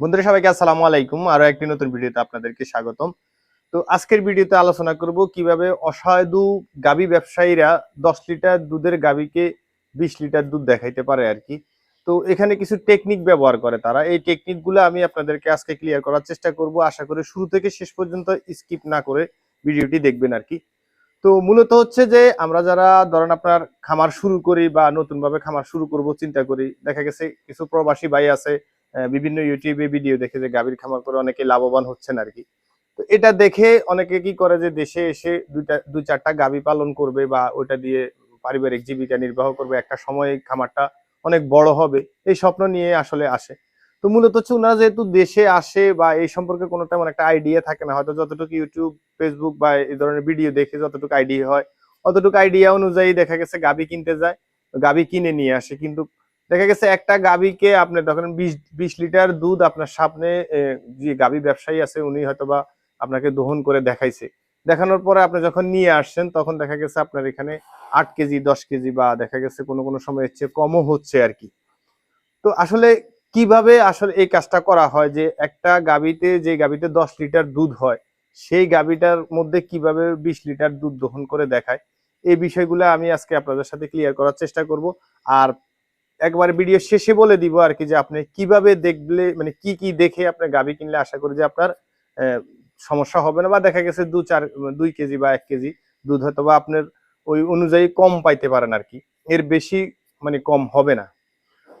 বন্ধুরা, সবাইকে আসসালামু আলাইকুম। আরও একটি নতুন ভিডিওতে আপনাদেরকে স্বাগতম। তো আজকের ভিডিওতে আলোচনা করব কীভাবে অসাধু গাবি ব্যবসায়ীরা দশ লিটার দুধের গাবিকে বিশ লিটার দুধ দেখাইতে পারে আর কি। তো এখানে কিছু টেকনিক ব্যবহার করে তারা। এই টেকনিকগুলো আমি আপনাদেরকে আজকে ক্লিয়ার করার চেষ্টা করব। আশা করি শুরু থেকে শেষ পর্যন্ত স্কিপ না করে ভিডিওটি দেখবেন আর কি। তো মূলত হচ্ছে যে আমরা যারা, ধরেন আপনার খামার শুরু করি বা নতুন ভাবে খামার শুরু করব, চিন্তা করি, দেখা গেছে কিছু প্রবাসী ভাই আছে বিভিন্ন ইউটিউবে ভিডিও দেখে যে গাভীর খামার করে অনেকে লাভবান হচ্ছেন আর কি। তো এটা দেখে অনেকে কি করে যে দেশে এসে দুইটা দুই চারটা গাভী পালন করবে বা ওটা দিয়ে পারিবারিক জীবিকা নির্বাহ করবে, একটা সময় খামারটা অনেক বড় হবে, এই স্বপ্ন নিয়ে আসলে আসে। তো মূলত হচ্ছে ওনারা যেহেতু দেশে আসে বা এই সম্পর্কে কোনো তেমন একটা আইডিয়া থাকে না, হয়তো যতটুকু ইউটিউব ফেসবুক বা এই ধরনের ভিডিও দেখে যতটুকু আইডিয়া হয়, অতটুকু আইডিয়া অনুযায়ী দেখা গেছে গাভী কিনতে যায়, গাভী কিনে নিয়ে আসে। কিন্তু দেখা গেছে একটা গাভীকে আপনি ধরেন বিশ বিশ লিটার দুধ আপনার সামনে যে গাভী ব্যবসায়ী আছে, উনি হয়তোবা আপনাকে দহন করে দেখাইছে। দেখানোর পরে আপনি যখন নিয়ে আসছেন, তখন দেখা গেছে আপনার এখানে আট কেজি, দশ কেজি বা দেখা গেছে কোনো কোনো সময় চেয়ে কমও হচ্ছে আর কি। তো আসলে কীভাবে আসলে এই কাজটা করা হয় যে একটা গাভীতে, যে গাভীতে দশ লিটার দুধ হয়, সেই গাবিটার মধ্যে কীভাবে বিশ লিটার দুধ দহন করে দেখায়, এই বিষয়গুলো আমি আজকে আপনাদের সাথে ক্লিয়ার করার চেষ্টা করব। আর একবার ভিডিও শেষে বলে দিব আর কি যে আপনি কীভাবে দেখলে মানে কি কি দেখে আপনি গাভী কিনলে আশা করি যে আপনার সমস্যা হবে না বা দেখা গেছে দু চার, দুই কেজি বা এক কেজি দুধ হয়তো বা আপনার ওই অনুযায়ী কম পাইতে পারেন আর কি। এর বেশি মানে কম হবে না।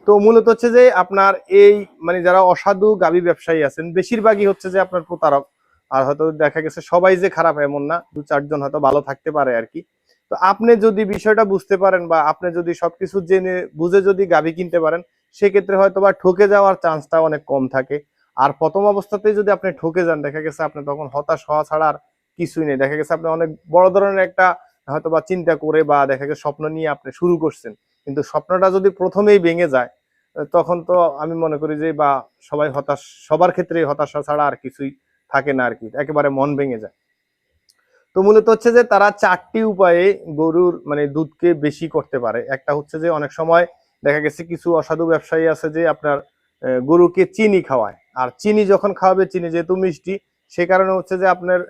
তো মূলত হচ্ছে যে আপনার এই মানে যারা অসাধু গাভী ব্যবসায়ী আছেন, বেশিরভাগই হচ্ছে যে আপনার প্রতারক। আর হয়তো দেখা গেছে সবাই যে খারাপ এমন না, দু চারজন হয়তো ভালো থাকতে পারে আর কি। তো আপনি যদি বিষয়টা বুঝতে পারেন বা আপনি যদি সবকিছু জেনে, বুঝে যদি গাভী কিনতে পারেন, সেক্ষেত্রে হয়তো বা ঠকে যাওয়ার চান্সটা অনেক কম থাকে। আর প্রথম অবস্থাতেই যদি আপনি ঠকে যান, দেখা গেছে আপনি তখন হতাশ হওয়া ছাড়া আর কিছুই নেই। দেখা গেছে আপনি অনেক বড় ধরনের একটা হয়তো বা চিন্তা করে বা দেখা গেছে স্বপ্ন নিয়ে আপনি শুরু করছেন। কিন্তু স্বপ্নটা যদি প্রথমেই ভেঙে যায়, তখন তো আমি মনে করি যে বা সবাই হতাশ, সবার ক্ষেত্রে হতাশা ছাড়া আর কিছুই থাকে না আর কি। একেবারে মন ভেঙে যায়। তো মূলত হচ্ছে যে তারা চারটি উপায়ে গরুর মানে দুধকে বেশি করতে পারে। একটা হচ্ছে যে অনেক সময় দেখা গেছে কিছু অসাধু ব্যবসায়ী আছে যে আপনার গরুকে চিনি খাওয়ায়। আর চিনি যখন খাওয়াবে, চিনি যেহেতু মিষ্টি, সে কারণে হচ্ছে যে আপনার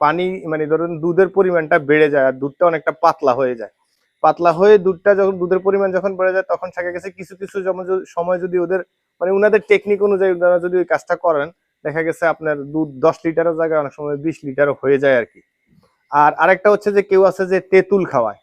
পানি মানে ধরুন দুধের পরিমাণটা বেড়ে যায় আর দুধটা অনেকটা পাতলা হয়ে যায়। পাতলা হয়ে দুধটা যখন, দুধের পরিমাণ যখন বেড়ে যায়, তখন দেখা গেছে কিছু কিছু সময় যদি ওদের মানে ওনাদের টেকনিক অনুযায়ী ওনারা যদি ওই কাজটা করেন, দেখা গেছে আপনার দুধ দশ লিটারের জায়গায় অনেক সময় বিশ লিটারও হয়ে যায় আর কি। আর আরেকটা হচ্ছে যে কেউ আছে যে তেঁতুল খাওয়ায়।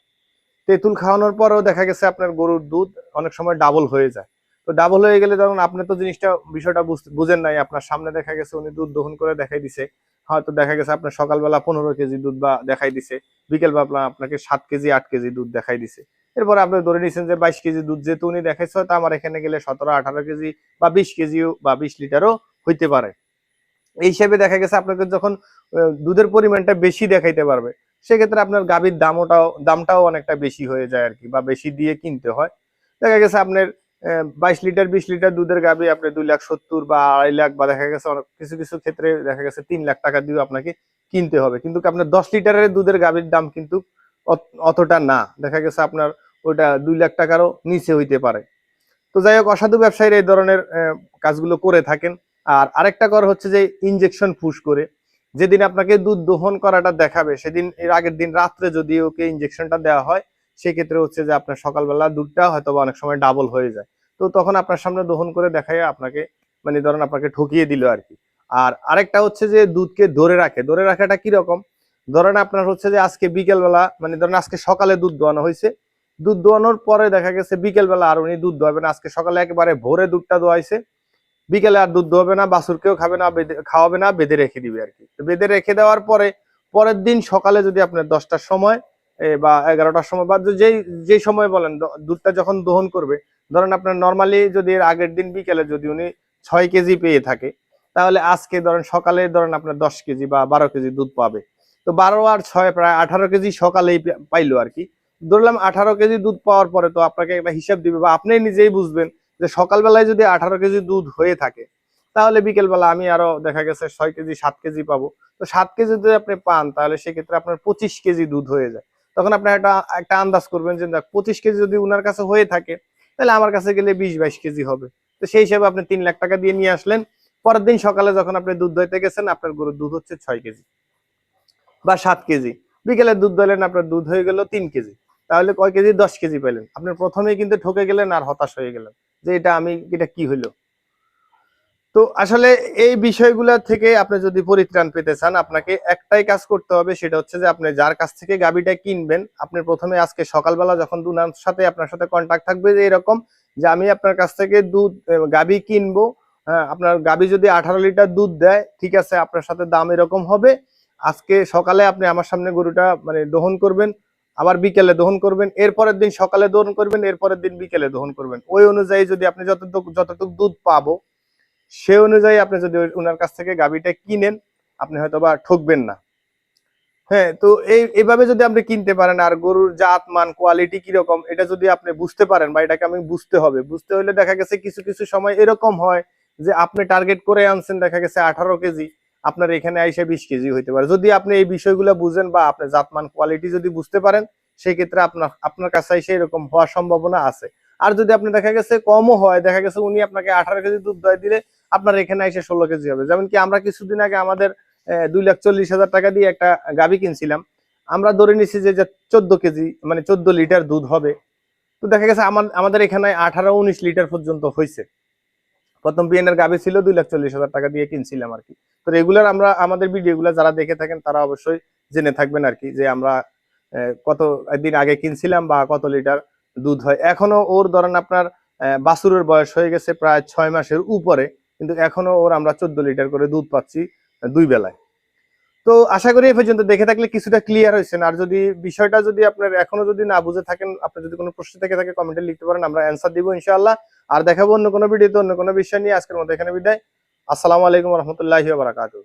তেঁতুল খাওয়ানোর পরেও দেখা গেছে আপনার গরুর দুধ অনেক সময় ডাবল হয়ে যায়। তো ডাবল হয়ে গেলে ধরুন আপনি তো জিনিসটা, বিষয়টা বুঝ- বুঝেন নাই, আপনার সামনে দেখা গেছে উনি দুধ দহন করে দেখাই দিছে। হয়তো দেখা গেছে আপনার সকালবেলা পনেরো কেজি দুধ বা দেখাই দিছে, বিকেল বিকেলবেলা আপনাকে সাত কেজি, আট কেজি দুধ দেখাই দিছে। এরপরে আপনি ধরে নিচ্ছেন যে বাইশ কেজি দুধ যেহেতু উনি দেখাইছে, হয়তো আমার এখানে গেলে সতেরো, আঠারো কেজি বা বিশ কেজিও বা বিশ লিটারও হইতে পারে। এই হিসেবে দেখা গেছে আপনাকে যখন দুধের পরিমাণটা বেশি দেখাইতে পারবে, সেক্ষেত্রে আপনার গাভীর দামটাও দামটাও অনেকটা বেশি হয়ে যায় আর কি বা বেশি দিয়ে কিনতে হয়। দেখা গেছে আপনার বাইশ লিটার, বিশ লিটার দুধের গাভী আপনি দুই লাখ সত্তর বা আড়াই লাখ বা দেখা গেছে অনেক, কিছু কিছু ক্ষেত্রে দেখা গেছে তিন লাখ টাকা দিয়ে আপনাকে কিনতে হবে। কিন্তু আপনার দশ লিটারের দুধের গাভীর দাম কিন্তু অত- অতটা না। দেখা গেছে আপনার ওটা দুই লাখ টাকারও নিচে হইতে পারে। তো যাই হোক, অসাধু ব্যবসায়ীরা এই ধরনের কাজগুলো করে থাকেন। আর আরেকটা কর হচ্ছে যে ইনজেকশন পুশ করে। যেদিন আপনাকে দুধ দোহন করাটা দেখাবে, সেদিন এর আগের দিন রাত্রে যদি ওকে ইনজেকশনটা দেওয়া হয়, সেক্ষেত্রে হচ্ছে যে আপনার সকালবেলা দুধটা হয়তো অনেক সময় ডাবল হয়ে যায়। তো তখন আপনার সামনে দোহন করে দেখায় আপনাকে মানে ধরেন আপনাকে ঠকিয়ে দিল আর কি। আর আরেকটা হচ্ছে যে দুধকে ধরে রাখে। ধরে রাখাটা কীরকম? ধরেন আপনার হচ্ছে যে আজকে বিকেলবেলা মানে ধরেন আজকে সকালে দুধ দোয়ানো হয়েছে। দুধ দোয়ানোর পরে দেখা গেছে বিকেলবেলা আর উনি দুধ দোয়াবেন। আজকে সকালে একেবারে ভোরে দুধটা দোয়াইছে। বিকেলে আর দুধ দোয়াবে না, বাছুরকেও খাবে না খাওয়াবে না, বেঁধে রেখে দিবে আর কি। তো বেঁধে রেখে দেওয়ার পরে, পরের দিন সকালে যদি আপনার দশটার সময় বা এগারোটার সময়, বা যেই যেই সময় বলেন দুধটা যখন দহন করবে, ধরেন আপনার নর্মালি যদি এর আগের দিন বিকেলে যদি উনি ছয় কেজি পেয়ে থাকে, তাহলে আজকে ধরেন সকালে ধরেন আপনার দশ কেজি বা বারো কেজি দুধ পাবে। তো বারো আর ছয় প্রায় আঠারো কেজি সকালেই পাইলো আর কি। ধরলাম আঠারো কেজি দুধ পাওয়ার পরে তো আপনাকে একটা হিসাব দিবে বা আপনি নিজেই বুঝবেন যে সকালবেলায় যদি আঠারো কেজি দুধ হয়ে থাকে, তাহলে বিকেলবেলা আমি আরও দেখা গেছে ছয় কেজি, সাত কেজি পাবো। তো সাত কেজি যদি আপনি পান, তাহলে সেক্ষেত্রে আপনার পঁচিশ কেজি দুধ হয়ে যায়। তখন আপনি একটা একটা আন্দাজ করবেন যে, দেখ, পঁচিশ কেজি যদি উনার কাছে হয়ে থাকে, তাহলে আমার কাছে গেলে বিশ, বাইশ কেজি হবে। তো সেই হিসাবে আপনি তিন লাখ টাকা দিয়ে নিয়ে আসলেন। পরের দিন সকালে যখন আপনি দুধ দইতে গেছেন, আপনার গরুর দুধ হচ্ছে ছয় কেজি বা সাত কেজি। বিকেলে দুধ দইলেন আপনার দুধ হয়ে গেল তিন কেজি। তাহলে কয় কেজি? দশ কেজি পেলেন আপনি প্রথমেই কিন্তু ঠকে গেলেন আর হতাশ হয়ে গেলেন। যে এটা আমি, এটা কি হইল? তো আসলে এই বিষয়গুলো থেকে আপনি যদি পরিত্রাণ পেতে চান, আপনাকে একটাই কাজ করতে হবে, সেটা হচ্ছে যে আপনি যার কাছ থেকে গাবিটা কিনবেন, আপনি প্রথমে আজকে সকালবেলা যখন দুনার সাথে আপনার সাথে কন্ট্যাক্ট থাকবে যে এরকম যে আমি আপনার কাছ থেকে দুধ গাবি কিনবো হ্যাঁ আপনার গাবি যদি আঠারো লিটার দুধ দেয়, ঠিক আছে, আপনার সাথে দাম এরকম হবে, আজকে সকালে আপনি আমার সামনে গরুটা মানে দহন করবেন আবার বিকেলে দহন করবেন, এরপরের দিন সকালে দহন করবেন, এরপরের দিন বিকেলে দহন করবেন। ওই অনুযায়ী যদি আপনি যতটুকু যতটুকু দুধ পাবো, সে অনুযায়ী আপনি যদি ওনার কাছ থেকে গাবিটা কিনেন, আপনি হয়তো বা ঠকবেন না। হ্যাঁ তো এই এইভাবে যদি আপনি কিনতে পারেন, আর গরুর জাত, মান কোয়ালিটি কীরকম, এটা যদি আপনি বুঝতে পারেন, বা এটাকে আমি বুঝতে হবে। বুঝতে হলে দেখা গেছে কিছু কিছু সময় এরকম হয় যে আপনি টার্গেট করে আনছেন, দেখা গেছে আঠারো কেজি। আপনার এখানে আইসে বিশ কেজি হইতে পারে। যদি আপনি এই বিষয়গুলো বুঝেন বা আপনি জাতমান কোয়ালিটি যদি বুঝতে পারেন সেই ক্ষেত্রে আপনার আপনার কাছে এসে এরকম হওয়ার সম্ভাবনা আছে। আর যদি আপনি দেখা গেছে কমও হয়, দেখা গেছে উনি আপনাকে আঠারো কেজি দুধ দয় দিলে আপনার এখানে এসে ষোলো কেজি হবে। যেমন কি আমরা কিছুদিন আগে আমাদের দুই লাখ চল্লিশ হাজার টাকা দিয়ে একটা গাবি কিনছিলাম। আমরা ধরে নিছি যে চোদ্দ কেজি মানে চোদ্দ লিটার দুধ হবে। তো দেখা গেছে আমার, আমাদের এখানে আঠারো, উনিশ লিটার পর্যন্ত হয়েছে প্রথম বিএনের গাবি ছিল দুই লাখ চল্লিশ হাজার টাকা দিয়ে কিনছিলাম আর কি। তো রেগুলার আমরা, আমাদের ভিডিওগুলো যারা দেখে থাকেন, তারা অবশ্যই জেনে থাকবেন আর কি যে আমরা কত দিন আগে কিনছিলাম বা কত লিটার দুধ হয়। এখনও ওর ধরেন আপনার বাসুরের বয়স হয়ে গেছে প্রায় ছয় মাসের উপরে, কিন্তু এখনও ওর আমরা চোদ্দ লিটার করে দুধ পাচ্ছি দুই বেলায়। তো আশা করি এই পর্যন্ত। দেখে থাকলে কিছুটা ক্লিয়ার হয়েছে আর যদি বিষয়টা যদি আপনার এখনও যদি না বুঝে থাকেন, আপনার যদি কোনো প্রশ্ন থেকে থাকে কমেন্টে লিখতে পারেন, আমরা অ্যান্সার দিব ইনশাআল্লাহ। আর দেখাবো অন্য কোনো ভিডিওতে অন্য কোনো বিষয় নিয়ে। আজকের মতো এখানে বিদায়। আসসালামু আলাইকুম রহমতুল্লাহ বারাকাতুহ।